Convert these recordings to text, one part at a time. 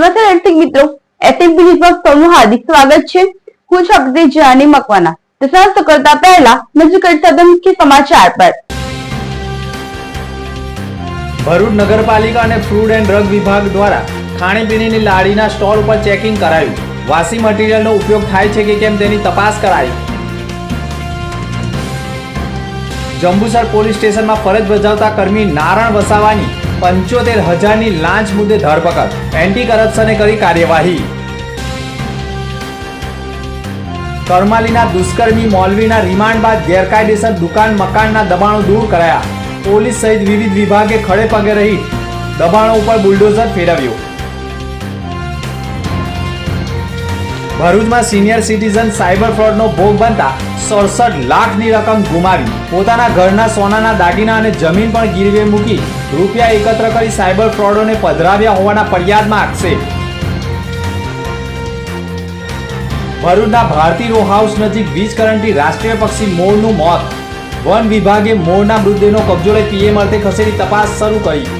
નમસ્તે દર્શક મિત્રો એસએમપી ન્યૂઝમાં સૌનું હાર્દિક સ્વાગત છે. હું છું જાની મકવાના તો સાંસ કરતા પહેલા નજર કરતા મુખ્ય સમાચાર પર. ભરૂચ નગરપાલિકા અને ફૂડ એન્ડ ડ્રગ વિભાગ દ્વારા ખાણીપીણીની લાડીના સ્ટોલ ઉપર ચેકિંગ કરાયું. વાસી મટીરીયલનો ઉપયોગ થાય છે કે કેમ તેની તપાસ કરાઈ. જંબુસર પોલીસ સ્ટેશનમાં ફરજ બજાવતા કર્મી નારણ વસાવાની પંચોતેર હજારની લાંચ મુદ્દે ધરપકડ. એન્ટી કરપ્શને કરી કાર્યવાહી. કરમાલીના દુષ્કર્મી મોલવીના રિમાન્ડ બાદ ગેરકાયદેસર દુકાન મકાનના દબાણો દૂર કરાયા. પોલીસ સહિત વિવિધ વિભાગે ખડે પગે રહી દબાણો ઉપર બુલડોઝર ફેરવ્યું. ભરૂચમાં સિનિયર સિટીઝન સાયબર ફ્રોડનો ભોગ બનતા સડસઠ લાખની રકમ ગુમાવી. પોતાના ઘરના સોનાના દાગીના અને જમીન પણ ગીરવે મૂકી રૂપિયા એકત્ર કરી સાયબર ફ્રોડોને પધરાવ્યા હોવાના ફરિયાદમાં આક્ષેપ. ભરૂચના ભારતી રો હાઉસ નજીક વીજ કરંટથી રાષ્ટ્રીય પક્ષી મોરનું મોત. વન વિભાગે મોરના મૃતદેહનો કબજો લઈ પીએમ અર્થે ખસેડી તપાસ શરૂ કરી.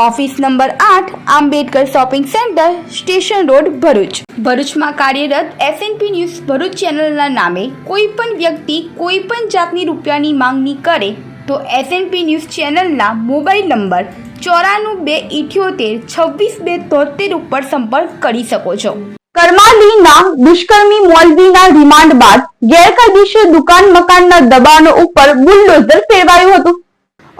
ઓફિસ નંબર આઠ, Ambedkar shopping centre, station road, Bharuch. ભરૂચમાં કાર્યરત એસએનપી ન્યૂઝ ભરૂચ ચેનલના નામે કોઈ પણ વ્યક્તિ કોઈ પણ જાતની રૂપિયાની માંગણી કરે તો એસએનપી ન્યૂઝ ચેનલના મોબાઈલ નંબર ચોરાણું બે ઇઠ્યોતેર, છવ્વીસ બે તોતેર ઉપર સંપર્ક કરી શકો છો. કરમાલીના દુષ્કર્મી મોલવીના રિમાન્ડ બાદ ગેરકાયદેસર દુકાન મકાનના દબાણો ઉપર બુલડોઝર ફેરવાયું હતું.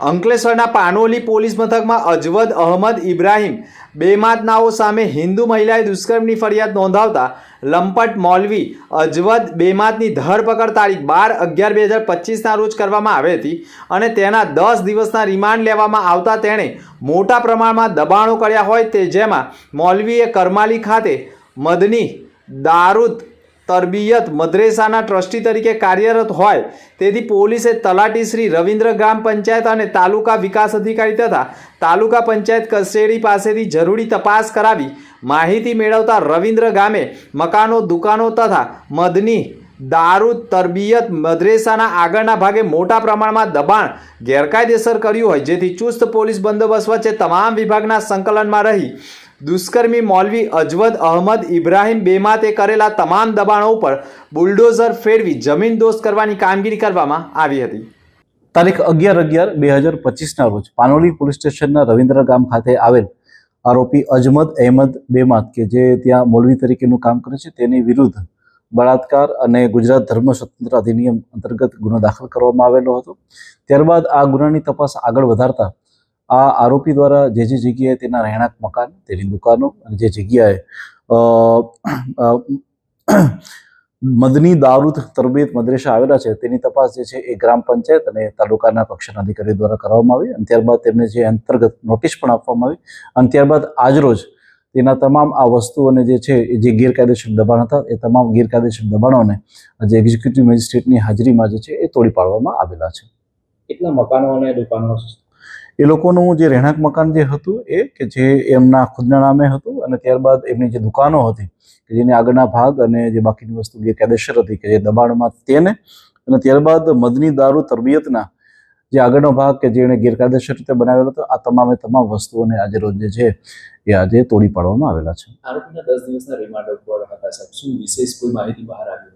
અંકલેશ્વરના પાનોલી પોલીસ મથકમાં અજવદ અહમદ ઇબ્રાહીમ બેમાતનાઓ સામે હિન્દુ મહિલાએ દુષ્કર્મની ફરિયાદ નોંધાવતા લંપટ મૌલવી અજવદ બેમાતની ધરપકડ તારીખ બાર અગિયાર બે હજાર પચીસના રોજ કરવામાં આવી હતી અને તેના દસ દિવસના રિમાન્ડ લેવામાં આવતા તેણે મોટા પ્રમાણમાં દબાણો કર્યા હોય તે જેમાં મૌલવીએ કરમાલી ખાતે મદની દારૂદ તરબિયત મદ્રેસાના ટ્રસ્ટી તરીકે કાર્યરત હોય, તેથી પોલીસે તલાટી શ્રી રવિન્દ્ર ગ્રામ પંચાયત અને તાલુકા વિકાસ અધિકારી તથા તાલુકા પંચાયત કચેરી પાસેથી જરૂરી તપાસ કરાવી માહિતી મેળવતા રવિન્દ્ર ગામે મકાનો, દુકાનો તથા મદની દારૂ તરબિયત મદ્રેસાના આગળના ભાગે મોટા પ્રમાણમાં દબાણ ગેરકાયદેસર કર્યું હોય, જેથી ચુસ્ત પોલીસ બંદોબસ્ત વચ્ચે તમામ વિભાગના સંકલનમાં રહી દુષ્કર્મી મૌલવી અજવદ અહમદ ઇબ્રાહીમ બેમાતે કરેલા તમામ દબાણો ઉપર બુલડોઝર ફેરવી જમીન દોષ કરવાની કામગીરી કરવામાં આવી હતી. તારીખ અગિયાર અગિયાર બે હજાર પચીસના રોજ પાનોલી પોલીસ સ્ટેશનના રવિન્દ્ર ગામ ખાતે આવેલ આરોપી અજમદ અહેમદ બેમાત કે જે ત્યાં મૌલવી તરીકેનું કામ કરે છે, તેની વિરુદ્ધ બળાત્કાર અને ગુજરાત ધર્મ સ્વતંત્ર અધિનિયમ અંતર્ગત ગુનો દાખલ કરવામાં આવેલો હતો. ત્યારબાદ આ ગુનાની તપાસ આગળ વધારતા આ આરોપી દ્વારા જે જે જગ્યાએ તેના રહેણાંક મકાન, તેની દુકાનો અને જે જગ્યાએ મદની દારૂદ તરબીયત મદ્રેસા આવેલા છે, તેની તપાસ જે છે એ ગ્રામ પંચાયત અને તાલુકાના કક્ષાના અધિકારી દ્વારા કરવામાં આવી અને ત્યારબાદ તેમને જે અંતર્ગત નોટિસ પણ આપવામાં આવી અને ત્યારબાદ આજરોજ તેના તમામ આ વસ્તુઓને જે છે એ જે ગેરકાયદેસર દબાણ હતા, એ તમામ ગેરકાયદેસર દબાણોને જે એક્ઝિક્યુટિવ મેજિસ્ટ્રેટની હાજરીમાં જે છે એ તોડી પાડવામાં આવેલા છે. કેટલા મકાનો અને દુકાનો એ લોકોનું જે રહેણાંક મકાન જે હતું એ કે જે એમના ખુદના નામે હતું અને ત્યારબાદ એમની જે દુકાનો હતી, કે જેની આગળના ભાગ અને જે બાકીની વસ્તુ ગેરકાયદેસર હતી, કે જે દબાણમાં તેને અને ત્યારબાદ મદની દારૂ તરબિયતના જે આગળનો ભાગ કે જેણે ગેરકાયદેસર રીતે બનાવેલો હતો, આ તમામે તમામ વસ્તુઓને આજે રોજ જે છે એ આજે તોડી પાડવામાં આવેલા છે. આરોપીના દસ દિવસના રિમાન્ડ ઉપર હતા સાહેબ. શું વિશેષ કોઈ માહિતી બહાર આવી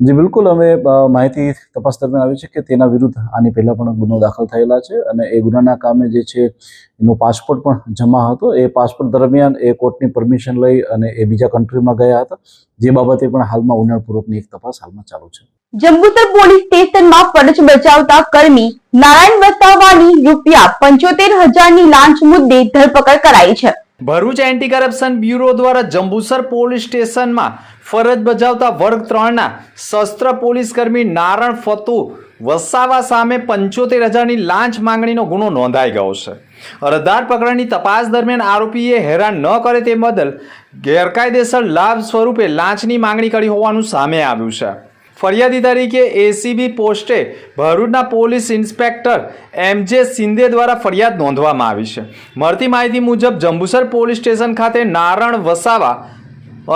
જી, બિલકુલ. અમે માહિતી તપાસ દરમિયાન આવી છે કે તેના વિરુદ્ધ આની પહેલા પણ ગુનો દાખલ થયેલા છે અને એ ગુનાના કામે જે છે એનો પાસપોર્ટ પણ જમા હતો. એ પાસપોર્ટ દરમિયાન એ કોર્ટની પરમિશન લઈ અને એ બીજા કન્ટ્રીમાં ગયા હતા. જે બાબતે પણ હાલમાં ઊંડાણપૂર્વકની એક તપાસ હાલમાં ચાલુ છે. જંબુસર પોલીસ સ્ટેશનમાં ફરજ બજાવતા કર્મી નારાયણ વસાવાની રૂપિયા પંચોતેર હજારની લાંચ મુદ્દે ધરપકડ કરાઈ છે. ભરૂચ એન્ટી કરપ્શન બ્યુરો દ્વારા જંબુસર પોલીસ સ્ટેશનમાં ફરજ બજાવતા વર્ગ ત્રણના શસ્ત્ર પોલીસકર્મી નારણ ફતુ વસાવા સામે પંચોતેર હજારની લાંચ માંગણીનો ગુનો નોંધાઈ ગયો છે. અરજદાર પ્રકરણની તપાસ દરમિયાન આરોપીએ હેરાન ન કરે તે બદલ ગેરકાયદેસર લાભ સ્વરૂપે લાંચની માંગણી કરી હોવાનું સામે આવ્યું છે. ફરિયાદી તરીકે એસીબી પોસ્ટે ભરૂચના પોલીસ ઇન્સ્પેક્ટર એમ જે શિંદે દ્વારા ફરિયાદ નોંધવામાં આવી છે. મળતી માહિતી મુજબ જંબુસર પોલીસ સ્ટેશન ખાતે નારણ વસાવા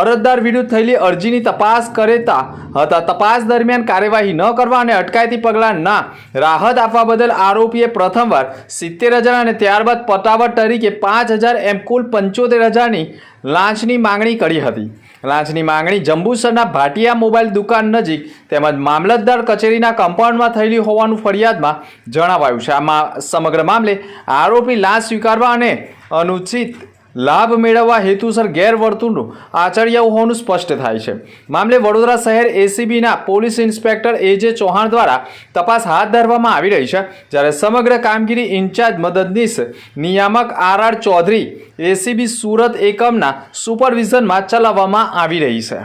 અરજદાર વિરુદ્ધ થયેલી અરજીની તપાસ કરેતા હતા. તપાસ દરમિયાન કાર્યવાહી ન કરવા અને અટકાયતી પગલાં ના રાહત આપવા બદલ આરોપીએ પ્રથમવાર સિત્તેર હજાર અને ત્યારબાદ પતાવટ તરીકે પાંચ હજાર એમ કુલ પંચોતેર હજારની લાંચની માંગણી કરી હતી. લાંચની માંગણી જંબુસરના ભાટિયા મોબાઈલ દુકાન નજીક તેમજ મામલતદાર કચેરીના કમ્પાઉન્ડમાં થયેલી હોવાનું ફરિયાદમાં જણાવાયું છે. આમાં સમગ્ર મામલે આરોપી લાંચ સ્વીકારવા અને અનુચિત લાભ મેળવવા હેતુસર ગેરવર્તણૂક આચર્યા હોવાનું સ્પષ્ટ થાય છે. મામલે વડોદરા શહેર એસીબીના પોલીસ ઇન્સ્પેક્ટર એ જે ચૌહાણ દ્વારા તપાસ હાથ ધરવામાં આવી રહી છે, જ્યારે સમગ્ર કામગીરી ઇન્ચાર્જ મદદનીશ નિયામક R R Chaudhary ACB Surat એકમના સુપરવિઝનમાં ચલાવવામાં આવી રહી છે.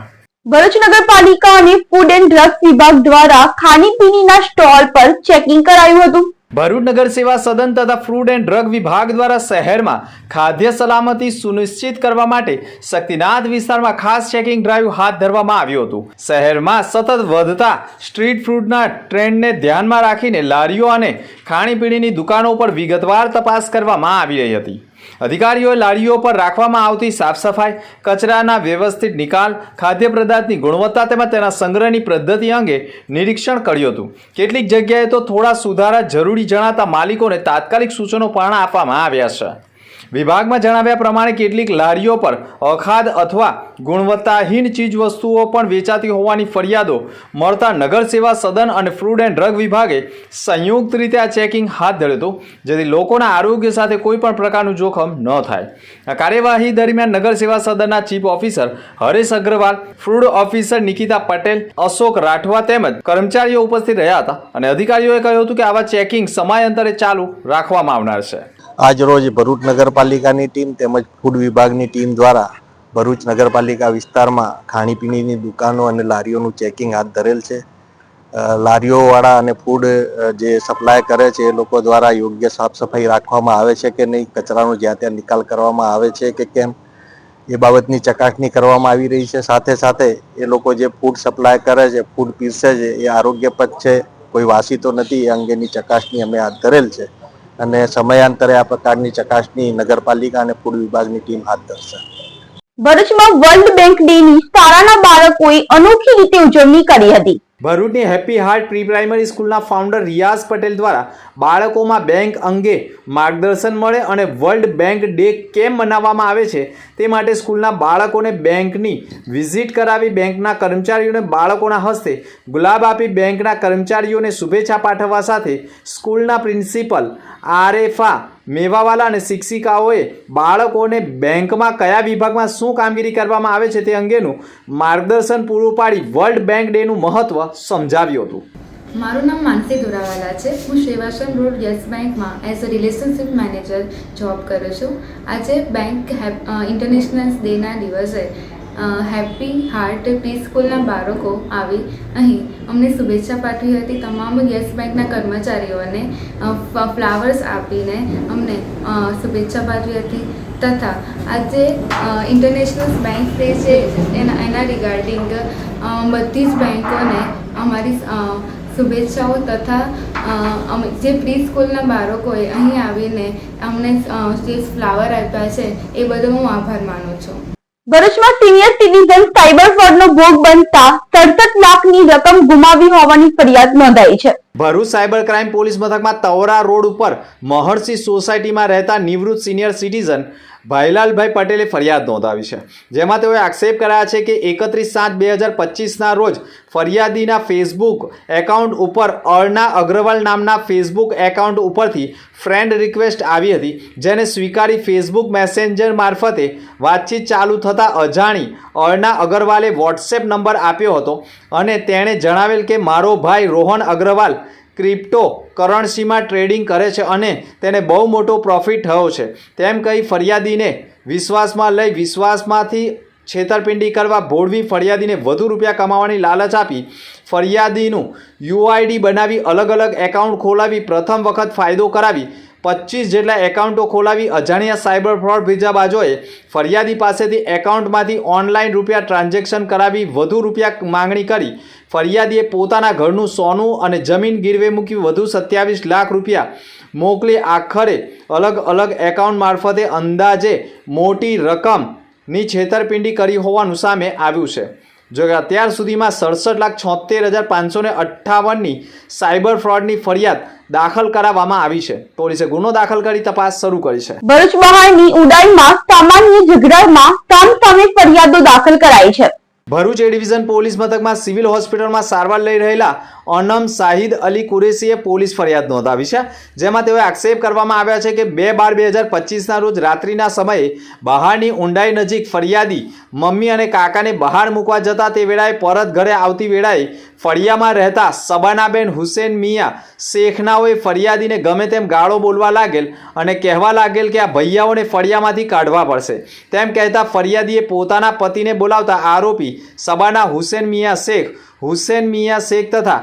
ભરૂચ નગરપાલિકા અને ફૂડ એન્ડ ડ્રગ્સ વિભાગ દ્વારા ખાણીપીણીના સ્ટોલ પર ચેકિંગ કરાયું હતું. ભરૂચ નગર સેવા સદન તથા ફૂડ એન્ડ ડ્રગ વિભાગ દ્વારા શહેરમાં ખાદ્ય સલામતી સુનિશ્ચિત કરવા માટે શક્તિનાથ વિસ્તારમાં ખાસ ચેકિંગ ડ્રાઈવ હાથ ધરવામાં આવ્યું હતું. શહેરમાં સતત વધતા સ્ટ્રીટ ફૂડના ટ્રેન્ડને ધ્યાનમાં રાખીને લારીઓ અને ખાણીપીણીની દુકાનો પર વિગતવાર તપાસ કરવામાં આવી રહી હતી. અધિકારીઓએ લારીઓ પર રાખવામાં આવતી સાફ સફાઈ, કચરાના વ્યવસ્થિત નિકાલ, ખાદ્ય પદાર્થની ગુણવત્તા તેમજ તેના સંગ્રહની પદ્ધતિ અંગે નિરીક્ષણ કર્યું હતું. કેટલીક જગ્યાએ તો થોડા સુધારા જરૂરી જણાતા માલિકોને તાત્કાલિક સૂચનો પણ આપવામાં આવ્યા છે. વિભાગમાં જણાવ્યા પ્રમાણે કેટલીક લારીઓ પર અખાદ અથવા ગુણવત્તાહીન ચીજ વસ્તુઓ પણ વેચાતી હોવાની ફરિયાદો મળતા નગર સેવા સદન અને ફૂડ એન્ડ ડ્રગ વિભાગે સંયુક્ત રીતે આ ચેકિંગ હાથ ધર્યું હતું, જેથી લોકોના આરોગ્ય સાથે કોઈ પણ પ્રકારનું જોખમ ન થાય. આ કાર્યવાહી દરમિયાન નગર સેવા સદનના chief officer Haresh Agrawal, food officer Nikita Patel, Ashok Rathwa તેમજ કર્મચારીઓ ઉપસ્થિત રહ્યા હતા અને અધિકારીઓએ કહ્યું હતું કે આવા ચેકિંગ સમયાંતરે ચાલુ રાખવામાં આવનાર છે. આજ રોજ ભરૂચ નગરપાલિકાની ટીમ તેમજ ફૂડ વિભાગની ટીમ દ્વારા ભરૂચ નગરપાલિકા વિસ્તારમાં ખાણીપીણીની દુકાનો અને લારીઓનું ચેકિંગ હાથ ધરેલ છે. લારીઓવાળા અને ફૂડ જે સપ્લાય કરે છે એ લોકો દ્વારા યોગ્ય સાફ સફાઈ રાખવામાં આવે છે કે નહીં, કચરાનો જ્યાં ત્યાં નિકાલ કરવામાં આવે છે કે કેમ, એ બાબતની ચકાસણી કરવામાં આવી રહી છે. સાથે સાથે એ લોકો જે ફૂડ સપ્લાય કરે છે, ફૂડ પીરસે છે, એ આરોગ્યપ્રદ છે, કોઈ વાસી તો નથી, એ અંગેની ચકાસણી અમે હાથ ધરેલ છે. અને સમયાંતરે આ પ્રકારની ચકાસણી નગરપાલિકા અને ફૂડ વિભાગની ટીમ હાથ ધરશે. ભરૂચમાં વર્લ્ડ બેંક ડેની શાળાના બાળકોએ અનોખી રીતે ઉજવણી કરી હતી. ભરૂચની હેપી હાર્ટ પ્રી પ્રાઇમરી સ્કૂલના ફાઉન્ડર રિયાઝ પટેલ દ્વારા બાળકોમાં બેંક અંગે માર્ગદર્શન મળે અને વર્લ્ડ બેંક ડે કેમ મનાવવામાં આવે છે તે માટે સ્કૂલના બાળકોને બેંકની વિઝિટ કરાવી બેંકના કર્મચારીઓને બાળકોના હસ્તે ગુલાબ આપી બેંકના કર્મચારીઓને શુભેચ્છા પાઠવવા સાથે સ્કૂલના પ્રિન્સિપલ આરએફા મેવાવાલા અને શિક્ષિકાઓએ બાળકોને બેંકમાં કયા વિભાગમાં શું કામગીરી કરવામાં આવે છે તે અંગેનું માર્ગદર્શન પૂરું પાડી વર્લ્ડ બેંક ડેનું મહત્વ સમજાવ્યું હતું. મારું નામ માનસી ધોરાવાલા છે. હું સેવાશ્રમ રોડ યસ બેંકમાં as a relationship manager job કરું છું. આજે બેંક ઇન્ટરનેશનલ ડેના દિવસે હેપી હાર્ટ પ્રી સ્કૂલના બાળકો આવી. અહીં અમને શુભેચ્છા પાઠવી હતી તમામ યસ બેંકના કર્મચારીઓને ફ્લાવર્સ આપીને અમને શુભેચ્છા પાઠવી હતી. તથા આજે ઇન્ટરનેશનલ બેંક ડે છે, એના એના રિગાર્ડિંગ બધી જ બેંકોને અમારી શુભેચ્છાઓ તથા જે પ્રી સ્કૂલના બાળકોએ અહીં આવીને અમને જે ફ્લાવર આપ્યા છે, એ બદલ હું આભાર માનું છું. ભરૂચમાં સિનિયર સિટીઝન સાયબર ફ્રોડનો ભોગ બનતા સડસઠ લાખની રકમ ગુમાવી હોવાની ફરિયાદ નોંધાઈ છે. ભરૂચ સાયબર ક્રાઇમ પોલીસ મથકમાં તવરા રોડ ઉપર મહર્ષિ સોસાયટીમાં રહેતા નિવૃત્ત સિનિયર સિટીઝન ભાઈલાલભાઈ પટેલે ફરિયાદ નોંધાવી છે. જેમાં તેઓએ આક્ષેપ કર્યા છે કે એકત્રીસ સાત બે હજાર પચીસના રોજ ફરિયાદીના ફેસબુક એકાઉન્ટ ઉપર અર્ણા અગ્રવાલ નામના ફેસબુક એકાઉન્ટ ઉપરથી ફ્રેન્ડ રિક્વેસ્ટ આવી હતી, જેને સ્વીકારી ફેસબુક મેસેન્જર મારફતે વાતચીત ચાલુ થતાં અજાણી અર્ણા અગ્રવાલે વોટ્સએપ નંબર આપ્યો હતો અને તેણે જણાવેલ કે, મારો ભાઈ રોહન અગ્રવાલ ક્રિપ્ટો કરન્સીમાં ટ્રેડિંગ કરે છે અને તેને બહુ મોટો પ્રોફિટ થયો છે. તેમ કહી ફરિયાદીને વિશ્વાસમાં લઈ વિશ્વાસમાંથી છેતરપિંડી કરવા ભોળવી ફરિયાદીને વધુ રૂપિયા કમાવાની લાલચ આપી. ફરિયાદીનું યુઆઈડી બનાવી અલગ અલગ એકાઉન્ટ ખોલાવી પ્રથમ વખત ફાયદો કરાવી. પચીસ જેટલા એકાઉન્ટો ખોલાવી અજાણ્યા સાયબર ફ્રોડ ભીજાબાજોએ ફરિયાદી પાસેથી એકાઉન્ટમાંથી ઓનલાઈન રૂપિયા ટ્રાન્ઝેક્શન કરાવી વધુ રૂપિયા માંગણી કરી. ફરિયાદીએ પોતાના ઘરનું સોનું અને જમીન ગીરવે મૂકી વધુ સત્યાવીસ લાખ રૂપિયા મોકલી આખરે અલગ અલગ એકાઉન્ટ મારફતે અંદાજે મોટી રકમની છેતરપિંડી કરી હોવાનું સામે આવ્યું છે. જો અત્યાર સુધીમાં સડસઠ લાખ છોતેર હજાર પાંચસો ને અઠ્ઠાવનની સાયબર ફ્રોડની ફરિયાદ દાખલ કરાવવામાં આવી છે. પોલીસે ગુનો દાખલ કરી તપાસ શરૂ કરી છે. ભરૂચ બહારની ઉડાઈમાં સામાન્ય ઝઘડામાં સામે ફરિયાદો દાખલ કરાઈ છે. ભરૂચ એ ડિવિઝન પોલીસ મથકમાં સિવિલ હોસ્પિટલમાં સારવાર લઈ રહેલા અનમ શાહિદ અલી કુરેશીએ પોલીસ ફરિયાદ નોંધાવી છે, જેમાં તેઓએ આક્ષેપ કરવામાં આવ્યા છે કે બે બાર બે હજાર પચીસના રોજ રાત્રિના સમયે બહારની ઊંડાઈ નજીક ફરિયાદી મમ્મી અને કાકાને બહાર મૂકવા જતા તે વેળાએ પરત ઘરે આવતી વેળાએ ફળિયામાં રહેતા સબાનાબેન હુસેન મિયા શેખનાઓએ ફરિયાદીને ગમે તેમ ગાળો બોલવા લાગેલ અને કહેવા લાગેલ કે આ ભૈયાઓને ફળિયામાંથી કાઢવા પડશે. તેમ કહેતા ફરિયાદીએ પોતાના પતિને બોલાવતા આરોપી સબાના હુસેન મિયા શેખ, હુસેન મિયા શેખ તથા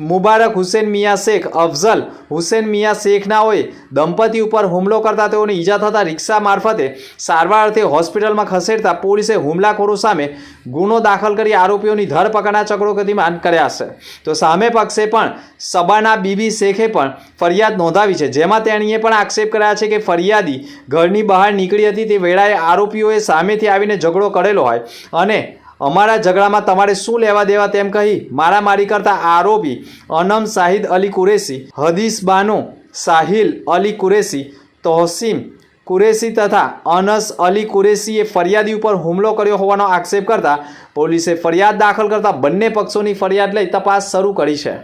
મુબારક હુસેન મિયા શેખ અફઝલ હુસેન મિયા શેખનાઓએ દંપતી ઉપર હુમલો કરતા તેઓને ઈજા થતાં રિક્ષા મારફતે સારવાર અર્થે હોસ્પિટલમાં ખસેડતા પોલીસે હુમલાખોરો સામે ગુનો દાખલ કરી આરોપીઓની ધરપકડના ચક્રો ગતિમાન કર્યા છે. તો સામે પક્ષે પણ સબાના બીબી શેખે પણ ફરિયાદ નોંધાવી છે. જેમાં તેણીએ પણ આક્ષેપ કર્યા છે કે ફરિયાદી ઘરની બહાર નીકળી હતી તે વેળાએ આરોપીઓએ સામેથી આવીને ઝઘડો કરેલો હોય અને અમારા ઝઘડામાં તમારે શું લેવા દેવા તેમ કહી મારામારી કરતા આરોપી અનમ શાહિદ અલી કુરેશી, હદીસ બાનો, સાહિલ અલી કુરેશી, તોહસીમ કુરેશી તથા અનસ અલી કુરેશીએ ફરિયાદી ઉપર હુમલો કર્યો હોવાનો આક્ષેપ કરતા પોલીસે ફરિયાદ દાખલ કરતા બંને પક્ષોની ફરિયાદ લઈ તપાસ શરૂ કરી છે.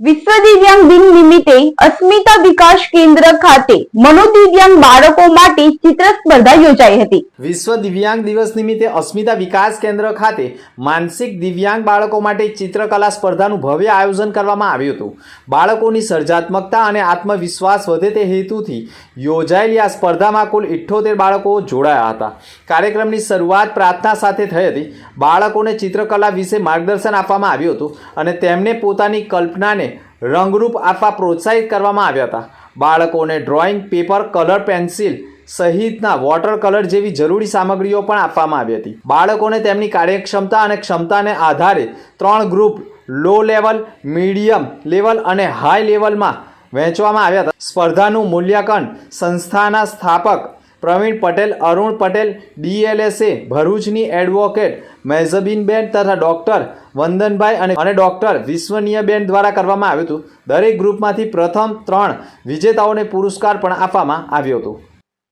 વિશ્વ દિવ્યાંગ દિન નિમિત્તે અસ્મિતા વિકાસ કેન્દ્ર ખાતે મનોદિવ્યાંગ બાળકો માટે ચિત્ર સ્પર્ધા યોજાઈ હતી. વિશ્વ દિવ્યાંગ દિવસ નિમિત્તે અસ્મિતા વિકાસ કેન્દ્ર ખાતે માનસિક દિવ્યાંગ બાળકો માટે ચિત્રકલા સ્પર્ધાનું ભવ્ય આયોજન કરવામાં આવ્યું હતું. બાળકોની સર્જાત્મકતા અને આત્મવિશ્વાસ વધે તે હેતુથી યોજાયેલી આ સ્પર્ધામાં કુલ ઇઠ્ઠોતેર બાળકો જોડાયા હતા. કાર્યક્રમની શરૂઆત પ્રાર્થના સાથે થઈ હતી. બાળકોને ચિત્રકલા વિશે માર્ગદર્શન આપવામાં આવ્યું હતું અને તેમને પોતાની કલ્પનાને રંગરૂપ આપવા પ્રોત્સાહિત કરવામાં આવ્યા હતા. બાળકોને ડ્રોઈંગ પેપર કલર પેન્સિલ સહિતના વોટર કલર જેવી જરૂરી સામગ્રીઓ પણ આપવામાં આવી હતી. બાળકોને તેમની કાર્યક્ષમતા અને ક્ષમતાને આધારે ત્રણ group low level medium level અને હાઈ લેવલમાં વહેંચવામાં આવ્યા હતા. સ્પર્ધાનું મૂલ્યાંકન સંસ્થાના સ્થાપક પ્રવીણ પટેલ અરુણ પટેલ ડીએલએસએ ભરૂચની એડવોકેટ મેઝબીનબેન તથા ડૉક્ટર વંદનભાઈ અને અને ડૉક્ટર વિશ્વનીયબેન દ્વારા કરવામાં આવ્યું હતું. દરેક ગ્રુપમાંથી પ્રથમ ત્રણ વિજેતાઓને પુરસ્કાર પણ આપવામાં આવ્યો હતો.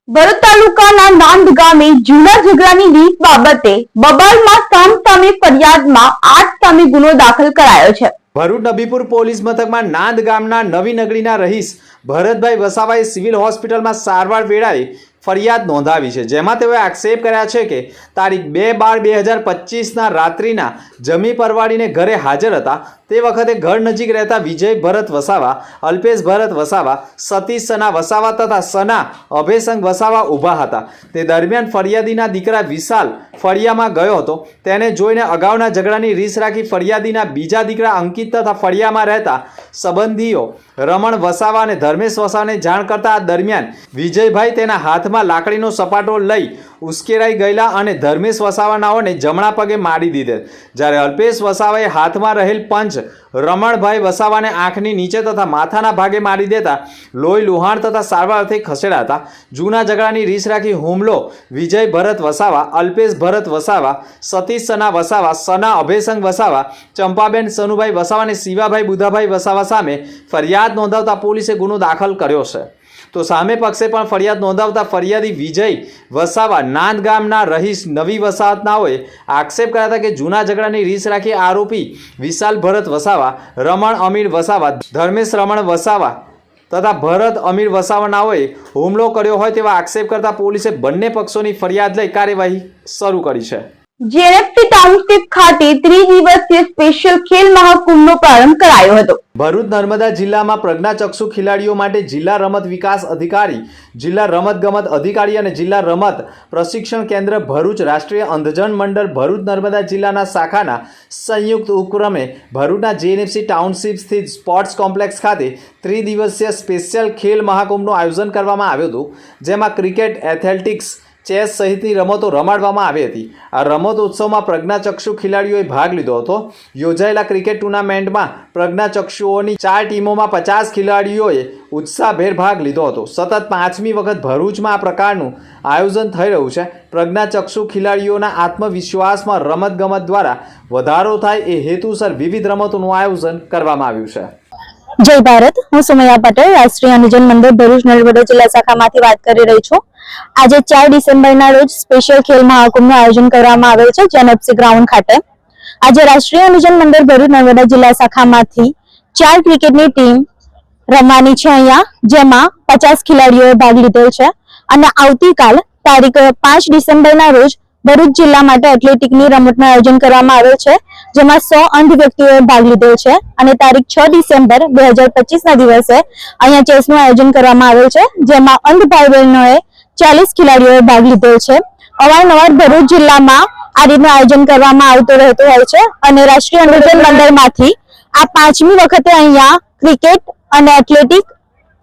ભરૂચ તાલુકાના નાંદ ગામે જૂના ઝઘડાની રીત બાબતે બબાલમાં સામ સામે ફરિયાદમાં આઠ સામે ગુનો દાખલ કરાયો છે. ભરૂચ નબીપુર પોલીસ મથકમાં નાંદ ગામના નવી નગરીના રહીશ ભરતભાઈ વસાવાએ સિવિલ હોસ્પિટલમાં સારવાર વેળાએ ફરિયાદ નોંધાવી છે. જેમાં તેઓએ આક્ષેપ કર્યા છે કે તારીખ બે બાર બે હજાર પચીસના રાત્રિના જમી પરવાડીને ઘરે હાજર હતા. તે વખતે ઘર નજીક રહેતા વિજય ભરત વસાવા, અલ્પેશ ભરત વસાવા, સતીશ સના વસાવા તથા સના અભયસંગ વસાવા ઊભા હતા. તે દરમિયાન ફરિયાદીના દીકરા વિશાલ ફળિયામાં ગયો હતો. તેને જોઈને અગાઉના ઝઘડાની રીસ રાખી ફરિયાદીના બીજા દીકરા અંકિત તથા ફળિયામાં રહેતા સંબંધીઓ રમણ વસાવા અને ધર્મેશ વસાવાને જાણ કરતા દરમિયાન વિજયભાઈ તેના હાથમાં લાકડીનો સપાટો લઈ ઉશ્કેરાઈ ગયેલા અને ધર્મેશ વસાવાનાઓને જમણા પગે મારી દીધેલ. જ્યારે અલ્પેશ વસાવાએ હાથમાં રહેલ પંચ રમણભાઈ વસાવાને આંખની નીચે તથા માથાના ભાગે મારી દેતા લોહી લુહાણ તથા સારવાર અર્થે ખસેડાતા જૂના ઝઘડાની રીસ રાખી હુમલો વિજય ભરત વસાવા, અલ્પેશ ભરત વસાવા, સતીશ સના વસાવા, સના અભયસંગ વસાવા, ચંપાબેન સનુભાઈ વસાવા અને શિવાભાઈ બુધાભાઈ વસાવા સામે ફરિયાદ નોંધાવતા પોલીસે ગુનો દાખલ કર્યો છે. તો સામે પક્ષે પણ ફરિયાદ નોંધાવતા ફરિયાદી વિજય વસાવા નાંદ ગામના રહીશ નવી વસાહતનાઓએ આક્ષેપ કર્યા હતા કે જૂના ઝઘડાની રીસ રાખી આરોપી વિશાલ ભરત વસાવા, રમણ અમીર વસાવા, ધર્મેશ રમણ વસાવા તથા ભરત અમીર વસાવાનાઓએ હુમલો કર્યો હોય તેવા આક્ષેપ કરતા પોલીસે બંને પક્ષોની ફરિયાદ લઈ કાર્યવાહી શરૂ કરી છે. જેએફટી ટાઉનશીપ ખાતે ત્રિદિવસીય સ્પેશિયલ ખેલ મહાકુંભનો પ્રારંભ કરાયો હતો. ભરૂચ નર્મદા જિલ્લામાં પ્રજ્ઞાચક્ષુ ખેલાડીઓ માટે જિલ્લા રમત વિકાસ અધિકારી, જિલ્લા રમતગમત અધિકારી અને જિલ્લા રમત પ્રશિક્ષણ કેન્દ્ર ભરૂચ રાષ્ટ્રીય અંધજન મંડળ ભરૂચ નર્મદા જિલ્લાના શાખાના સંયુક્ત ઉપક્રમે ભરૂચના જેએનએફસી ટાઉનશીપ સ્થિત સ્પોર્ટ્સ કોમ્પ્લેક્સ ખાતે ત્રિદિવસીય સ્પેશિયલ ખેલ મહાકુંભનું આયોજન કરવામાં આવ્યું હતું, જેમાં ક્રિકેટ એથ્લેટિક્સ ચેસ સહિતની રમતો રમાડવામાં આવી હતી. આ રમતોત્સવમાં પ્રજ્ઞાચક્ષુ ખેલાડીઓએ ભાગ લીધો હતો. યોજાયેલા ક્રિકેટ ટુર્નામેન્ટમાં પ્રજ્ઞાચક્ષુઓની ચાર ટીમોમાં પચાસ ખેલાડીઓએ ઉત્સાહભેર ભાગ લીધો હતો. સતત પાંચમી વખત ભરૂચમાં આ પ્રકારનું આયોજન થઈ રહ્યું છે. પ્રજ્ઞાચક્ષુ ખેલાડીઓના આત્મવિશ્વાસમાં રમતગમત દ્વારા વધારો થાય એ હેતુસર વિવિધ રમતોનું આયોજન કરવામાં આવ્યું છે. જય ભારત. હું સુમૈયા પટેલ, રાષ્ટ્રીય અનુજન મંદિર ભરૂચ નર્મદા જિલ્લા શાખામાંથી વાત કરી રહી છું. આજે ચાર ડિસેમ્બરના રોજ સ્પેશિયલ ખેલ મહાકુંભનું આયોજન કરવામાં આવેલ છે જેનએફસી ગ્રાઉન્ડ ખાતે. આજે રાષ્ટ્રીય અનુજન મંદિર ભરૂચ નર્મદા જિલ્લા શાખામાંથી ચાર ક્રિકેટની ટીમ રમવાની છે અહીંયા, જેમાં પચાસ ખેલાડીઓએ ભાગ લીધેલ છે. અને આવતીકાલ તારીખ પાંચ ડિસેમ્બરના રોજ ભરૂચ જિલ્લા માટે એથ્લેટિકની રમતનું આયોજન કરવામાં આવેલ છે, જેમાં સો અંધ વ્યક્તિઓએ ભાગ લીધો છે. અને તારીખ છ ડિસેમ્બર બે પચીસના દિવસે અહીંયા ચેસનું આયોજન કરવામાં આવેલ છે, જેમાં અંધ ભાઈ બહેનોએ ચાલીસ ખેલાડીઓએ ભાગ લીધો છે. અવારનવાર ભરૂચ જિલ્લામાં આ રીતનું આયોજન કરવામાં આવતું રહેતું હોય છે અને રાષ્ટ્રીય અનુજન મંડળમાંથી આ પાંચમી વખતે અહીંયા ક્રિકેટ અને એથ્લેટિક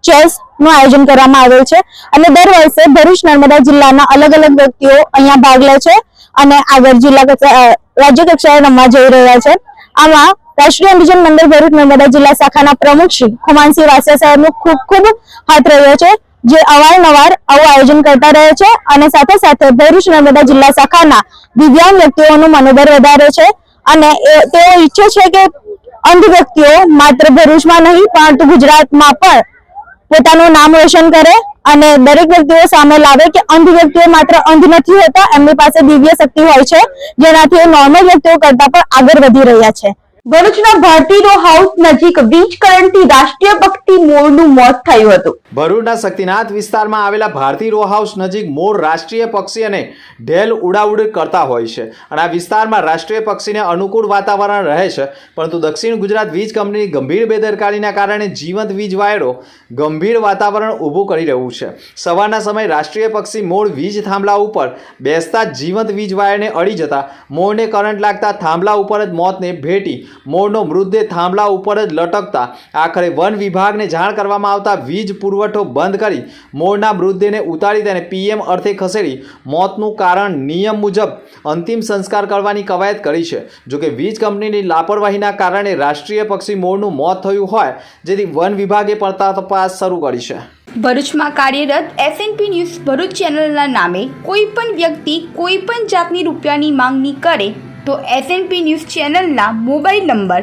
ચેસનું આયોજન કરવામાં આવેલ છે. અને દર વર્ષે ભરૂચ નર્મદા જિલ્લાના અલગ અલગ વ્યક્તિઓ અહીંયા ભાગ લે છે અને આગળ જિલ્લા રાજ્ય કક્ષાએ રમવા જઈ રહ્યા છે. આમાં રાષ્ટ્રીય અંધજન મંડળ ભરૂચ નર્મદા જિલ્લા શાખાના પ્રમુખ શ્રી ખુમાનસિંહ વાસિયા સાહેબનો ખૂબ ખૂબ હાથ રહ્યો છે. જે અવારનવાર આવું આયોજન કરતા રહે છે અને સાથે સાથે ભરૂચ નર્મદા જિલ્લા શાખાના દિવ્યાંગ વ્યક્તિઓનું મનોબળ વધારે છે અને તેઓ ઈચ્છે છે કે અંધ વ્યક્તિઓ માત્ર ભરૂચમાં નહીં, પરંતુ ગુજરાતમાં પણ પોતાનું નામ રોશન કરે અને દરેક વ્યક્તિઓ સામે લાવે કે અંધ વ્યક્તિઓ માત્ર અંધ નથી હોતા, એમની પાસે દિવ્ય શક્તિ હોય છે, જેનાથી એ નોર્મલ વ્યક્તિઓ કરતા પણ આગળ વધી રહ્યા છે. ભરૂચના ભારતી હાઉસ નજીક વીજ કરંટથી રાષ્ટ્રીય પક્ષી મોત થયું હતું. ભરૂચના શક્તિનાથ વિસ્તારમાં આવેલા ભારતી રો હાઉસ નજીક મોર રાષ્ટ્રીય પક્ષી અને ઢેલ ઉડાઉડ કરતા હોય છે. અને આ વિસ્તારમાં રાષ્ટ્રીય પક્ષીને અનુકૂળ વાતાવરણ રહે છે. પરંતુ દક્ષિણ ગુજરાત વીજ કંપનીની ગંભીર બેદરકારીના કારણે જીવંત વીજ વાયરો ગંભીર વાતાવરણ ઊભું કરી રહ્યું છે. સવારના સમયે રાષ્ટ્રીય પક્ષી મોર વીજ થાંભલા ઉપર બેસતા જીવંત વીજ વાયરને અડી જતા મોરને કરંટ લાગતા થાંભલા ઉપર જ મોતને ભેટી મોરનો મૃતદેહ થાંભલા ઉપર જ લટકતા આખરે વન વિભાગને જાણ કરવામાં આવતા વીજ પુરવઠો બંધ કરી મોરના મૃતદેહને ઉતારી તેને પીએમ અર્થે ખસેડી. મોતનું કારણ નિયમ મુજબ અંતિમ સંસ્કાર કરવાની કવાયત કરી છે. જોકે વીજ કંપનીની લાપરવાહીના કારણે રાષ્ટ્રીય પક્ષી મોરનું મોત થયું હોય, જેથી વન વિભાગે પડતા તપાસ શરૂ કરી છે. ભરૂચમાં કાર્યરત એસએનપી ન્યૂઝ ભરૂચ ચેનલના નામે કોઈ પણ વ્યક્તિ કોઈ પણ જાતની રૂપિયાની માંગણી કરે, તો એસએનપી ન્યૂઝ ચેનલના મોબાઈલ નંબર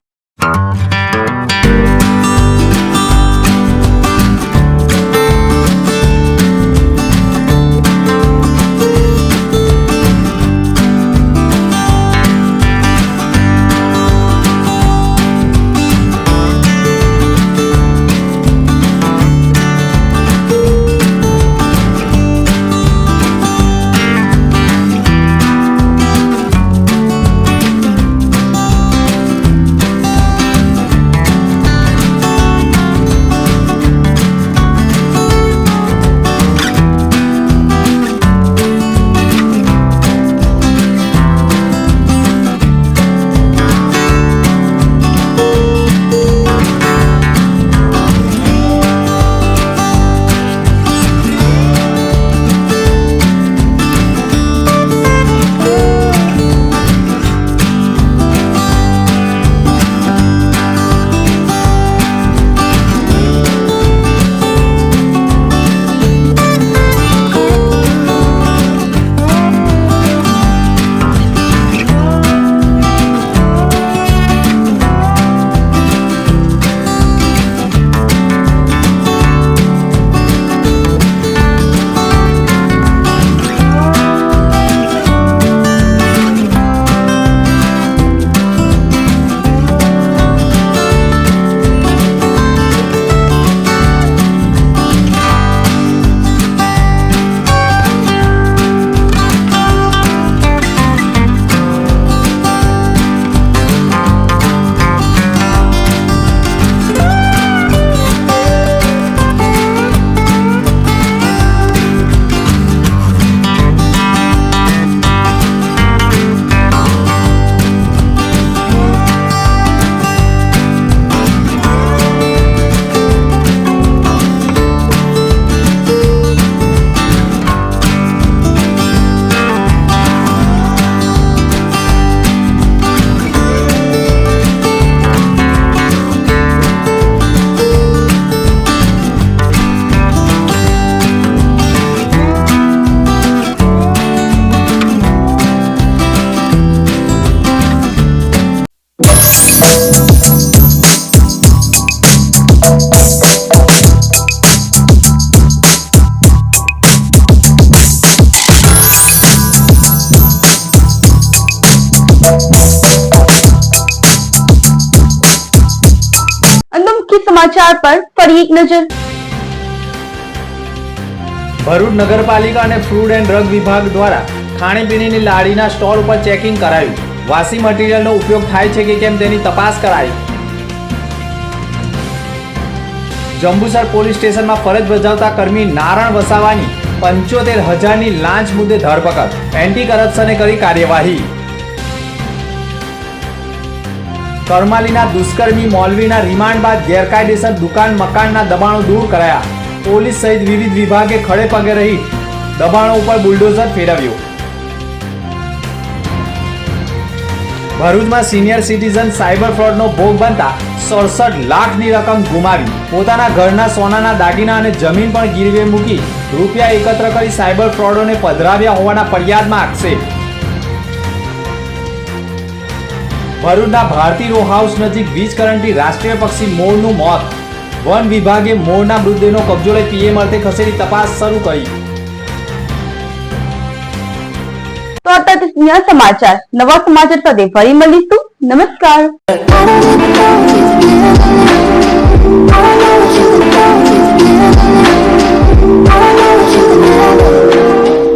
મુખ્ય સમાચાર પર ફરી એક નજર ભરૂચ નગરપાલિકા અને ફૂડ એન્ડ ડ્રગ વિભાગ દ્વારા ખાણીપીણીની લાડીના સ્ટોલ ઉપર ચેકિંગ કરાયું. વાસી મટીરીયલનો ઉપયોગ થાય છે કે કેમ તેની તપાસ કરાઈ. જંબુસર પોલીસ સ્ટેશનમાં ફરજ બજાવતા કર્મી નારણ વસાવાની પંચોતેર હજારની લાંચ મુદ્દે ધરપકડ. એન્ટી કરપ્શને કરી કાર્યવાહી. કરમાલીના દુષ્કર્મી મોલવીના રિમાન્ડ બાદ ગેરકાયદેસર દુકાન મકાનના દબાણો દૂર કરાયા. પોલીસ સહિત વિવિધ વિભાગે ખડે પગે રહી દબાણો ઉપર બુલડોઝર ફેરવ્યું. ભરૂચમાં સિનિયર સિટીઝન સાયબર ફ્રોડનો ભોગ બનતા સડસઠ લાખની રકમ ગુમાવી. પોતાના ઘરના સોનાના દાગીના અને જમીન પણ ગીરવે મૂકી રૂપિયા એકત્ર કરી સાયબર ફ્રોડોને પધરાવ્યા હોવાના ફરિયાદમાં આક્ષેપ. ભરૂચના ભારતી રો હાઉસ નજીક વીજ કરંટથી રાષ્ટ્રીય પક્ષી મોરનું મોત. વન વિભાગે મોરના મૃતદેહનો કબજો લઈ પીએમ અર્થે ખસેડી તપાસ શરૂ કરી. તો અત્યારે સમાચાર. નવા સમાચાર સાથે ફરી મળીશું. નમસ્કાર.